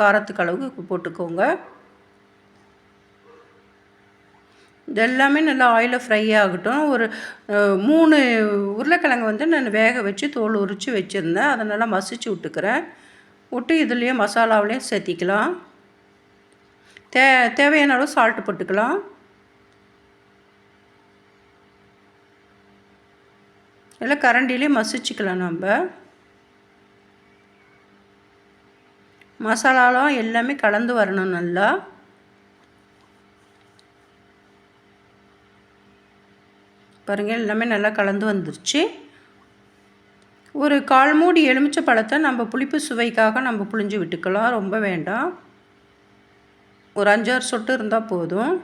காரத்துக்கு அளவுக்கு போட்டுக்கோங்க. இது எல்லாமே நல்லா ஆயிலில் ஃப்ரை ஆகட்டும். ஒரு மூணு உருளைக்கிழங்கு வந்து நான் வேக வச்சு தோல் உரித்து வச்சுருந்தேன். அதை நல்லா மசிச்சு விட்டுக்கிறேன். விட்டு இதுலேயும் மசாலாவிலையும் சேர்த்திக்கலாம். தே தேவையான அளவு சால்ட்டு போட்டுக்கலாம். எல்லாம் கரண்டிலேயே மசிச்சுக்கலாம் நம்ம. மசாலாலாம் எல்லாமே கலந்து வரணும் நல்லா. பாருங்கள் எல்லாமே நல்லா கலந்து வந்துருச்சு. ஒரு கால் மூடி எலுமிச்சை பழத்தை நம்ம புளிப்பு சுவைக்காக நம்ம புளிஞ்சு விட்டுக்கலாம் ரொம்ப வேண்டாம். ஒரு அஞ்சாறு சொட்டு இருந்தால் போதும்.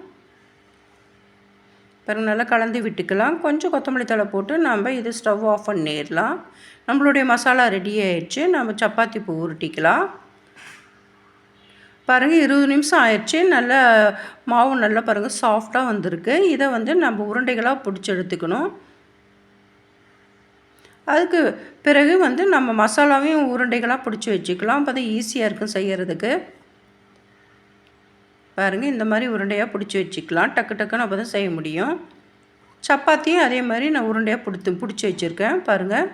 பிறகு நல்லா கலந்து விட்டுக்கலாம். கொஞ்சம் கொத்தமல்லி தழை போட்டு நம்ம இது ஸ்டவ் ஆஃப் பண்ணிடலாம். நம்மளுடைய மசாலா ரெடி ஆயிடுச்சு. நம்ம சப்பாத்தி பூ உருட்டிக்கலாம் பாருங்கள் இருபது நிமிஷம் ஆயிடுச்சு. நல்லா மாவு நல்லா பாருங்கள் சாஃப்டாக வந்திருக்கு. இதை வந்து நம்ம உருண்டைகளாக பிடிச்சி எடுத்துக்கணும். அதுக்கு பிறகு வந்து நம்ம மசாலாவையும் உருண்டைகளாக பிடிச்சி வச்சுக்கலாம். அப்போ தான் ஈஸியாக இருக்கும் செய்கிறதுக்கு பாருங்கள் இந்த மாதிரி உருண்டையாக பிடிச்சி வச்சுக்கலாம். டக்கு டக்குன்னு அப்போ தான் செய்ய முடியும். சப்பாத்தியும் அதே மாதிரி நான் உருண்டையாக பிடித்து பிடிச்சி வச்சுருக்கேன். பாருங்கள்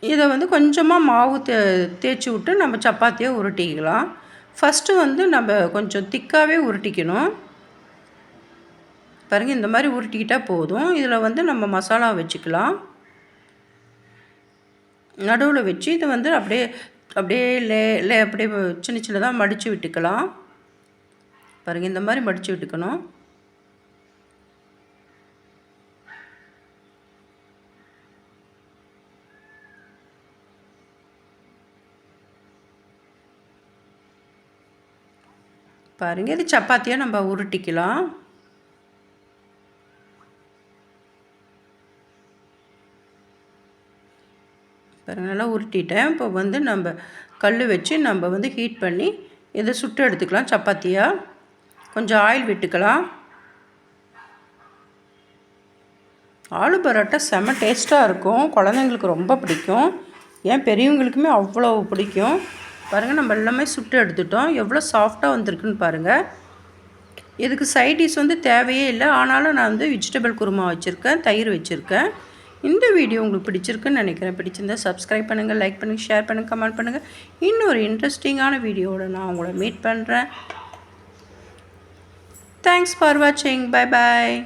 இதை வந்து கொஞ்சமாக மாவு தே தேய்ச்சி விட்டு நம்ம சப்பாத்தியை உருட்டிக்கலாம். ஃபஸ்ட்டு வந்து நம்ம கொஞ்சம் திக்காகவே உருட்டிக்கணும். பாருங்கள் இந்த மாதிரி உருட்டிக்கிட்டால் போதும். இதில் வந்து நம்ம மசாலா வச்சுக்கலாம். நடுவில் வச்சு இதை வந்து அப்படியே அப்படியே லே லே அப்படியே சின்ன சின்னதாக மடித்து விட்டுக்கலாம். பாருங்கள் இந்த மாதிரி மடித்து விட்டுக்கணும். பாருங்கள் இது சப்பாத்தியாக நம்ம உருட்டிக்கலாம். பாருங்கள் நல்லா உருட்டிட்டேன். இப்போ வந்து நம்ம கல் வச்சு நம்ம வந்து ஹீட் பண்ணி இதை சுட்டு எடுத்துக்கலாம் சப்பாத்தியாக கொஞ்சம் ஆயில் விட்டுக்கலாம். ஆலு பரோட்டா செம டேஸ்ட்டாக இருக்கும். குழந்தைங்களுக்கு ரொம்ப பிடிக்கும். ஏன் பெரியவங்களுக்குமே அவ்வளோ பிடிக்கும். பாருங்கள் நம்ம எல்லாமே சுட்டு எடுத்துட்டோம். எவ்வளோ சாஃப்டாக வந்திருக்குன்னு பாருங்கள் இதுக்கு சைட் டிஷ் வந்து தேவையே இல்லை. ஆனாலும் நான் வந்து வெஜிடபிள் குருமா வச்சுருக்கேன் தயிர் வச்சுருக்கேன். இந்த வீடியோ உங்களுக்கு பிடிச்சிருக்குன்னு நினைக்கிறேன். பிடிச்சிருந்தா சப்ஸ்கிரைப் பண்ணுங்கள் லைக் பண்ணுங்கள் ஷேர் பண்ணுங்கள் கமெண்ட் பண்ணுங்கள் இன்னொரு இன்ட்ரெஸ்டிங்கான வீடியோவோட நான் உங்களை மீட் பண்ணுறேன் தேங்க்ஸ் ஃபார் வாட்சிங் பை பாய்